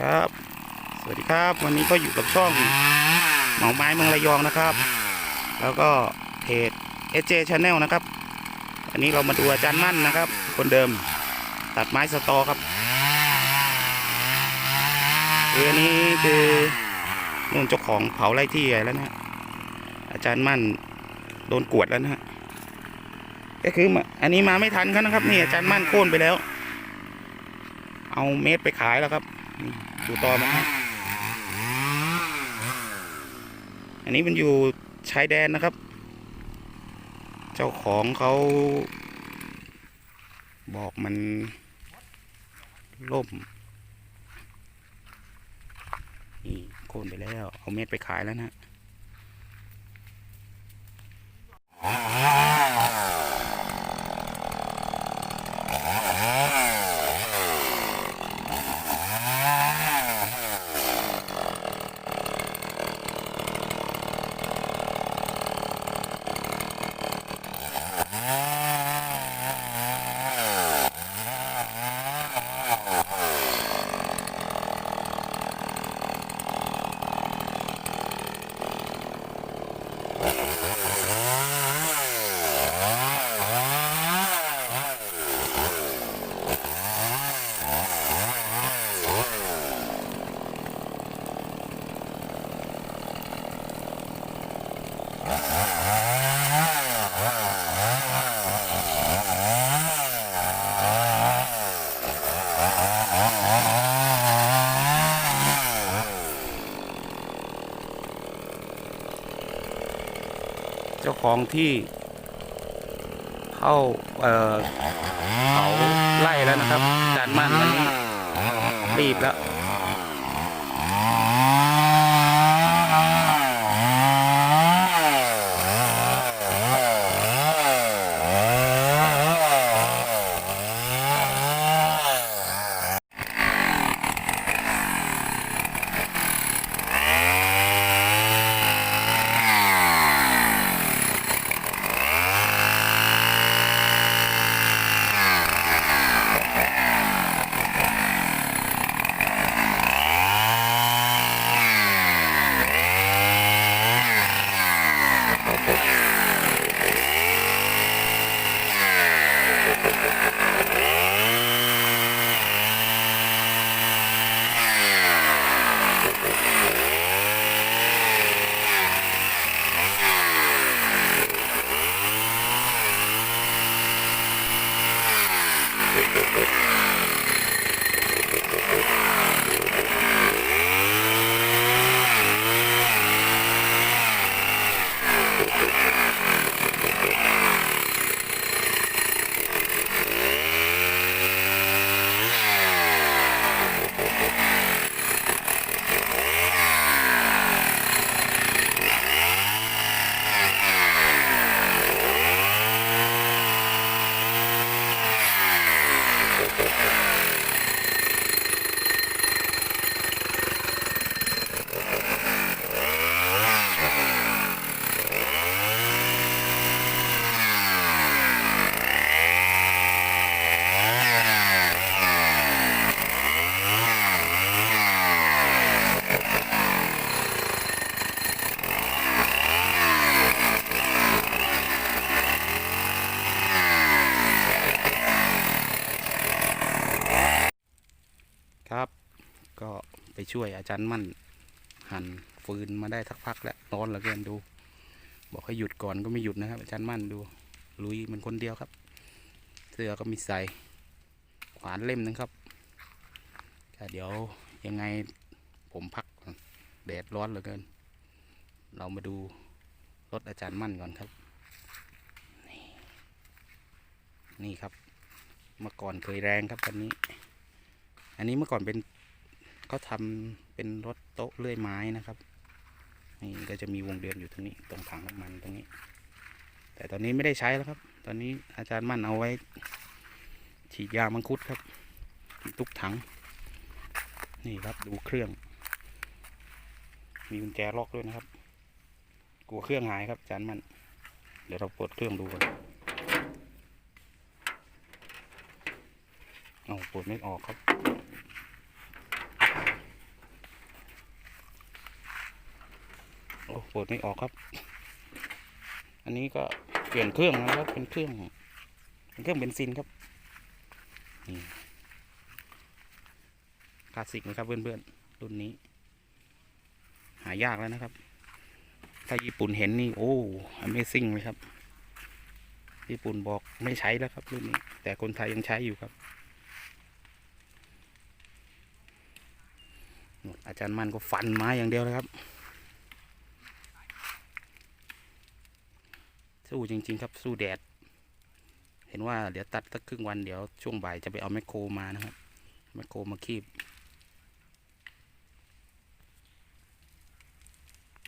ครับ สวัสดีครับ วันนี้ก็อยู่กับช่องหมอไม้เมืองระยองนะครับ แล้วก็เพจ SJ Channel นะครับอันนี้เรามาดูอาจารย์มั่นนะครับ คนเดิมตัดไม้สตอครับคืออันนี้คือนุ่นเจ้าของเผาไร่ที่ใหญ่แล้วนะอาจารย์มั่นโดนกวดแล้วนะฮะก็คือมาอันนี้มาไม่ทันเขานะครับ นี่อาจารย์มั่นโค่นไปแล้ว เอาเม็ดไปขายแล้วครับ ดูตอมันนะอันนี้มันอยู่ชายแดนนะครับ เจ้าของเขา บอกมันล่มนี่โค่นไปแล้ว เอาเม็ดไปขายแล้วนะ เจ้าของที่เข้าเออเขาไล่แล้วนะครับจานมั่นวันนี้รีบแล้ว ครับ ก็ไปช่วยอาจารย์มั่น หั่นฟืนมาได้สักพักแล้วร้อนเหลือเกินดู บอกให้หยุดก่อนก็ไม่หยุดนะครับ อาจารย์มั่นดู ลุยมันคนเดียวครับ เสื้อก็มีใส่ขวานเล่มหนึงครับเดี๋ยวยังไงผมพักแดดร้อนเหลือเกิน เรามาดูรถอาจารย์มั่นก่อนครับ นี่ครับ เมื่อก่อนเคยแรงครับคันนี้ อันนี้เมื่อก่อนเป็นเขาทำเป็นรถโต๊ะเลื่อยไม้นะครับนี่ก็จะมีวงเดือนอยู่ตรงนี้ตรงถังน้ำมันตรงนี้ แต่ตอนนี้ไม่ได้ใช้แล้วครับ ตอนนี้อาจารย์มั่นเอาไว้ ฉีดยามังคุดครับ ทุกถัง นี่ครับดูเครื่อง มีกุญแจล็อกด้วยนะครับกลัวเครื่องหายครับอาจารย์มั่นเดี๋ยวเราเปิดเครื่องดูกัน เอาปวดไม่ออกครับ โอ้ปวดไม่ออกครับ อันนี้ก็เปลี่ยนเครื่องนะครับ เป็นเครื่อง เป็นเครื่องเบนซินครับคลาสสิกนะครับเพื่อนๆ รุ่นนี้ หายากแล้วนะครับ ถ้าญี่ปุ่นเห็นนี่ โอ้ะเมซิ่งเลยครับ ญี่ปุ่นบอกไม่ใช้แล้วครับรุ่นนี้ แต่คนไทยยังใช้อยู่ครับ อาจารย์มันก็ฟันไม้อย่างเดียวเลยครับ สู้จริง ๆ ครับสู้แดด เห็นว่าเดี๋ยวตัดสักครึ่งวันเดี๋ยวช่วงบ่ายจะไปเอาแมคโครมานะครับแมคโครมาคีบ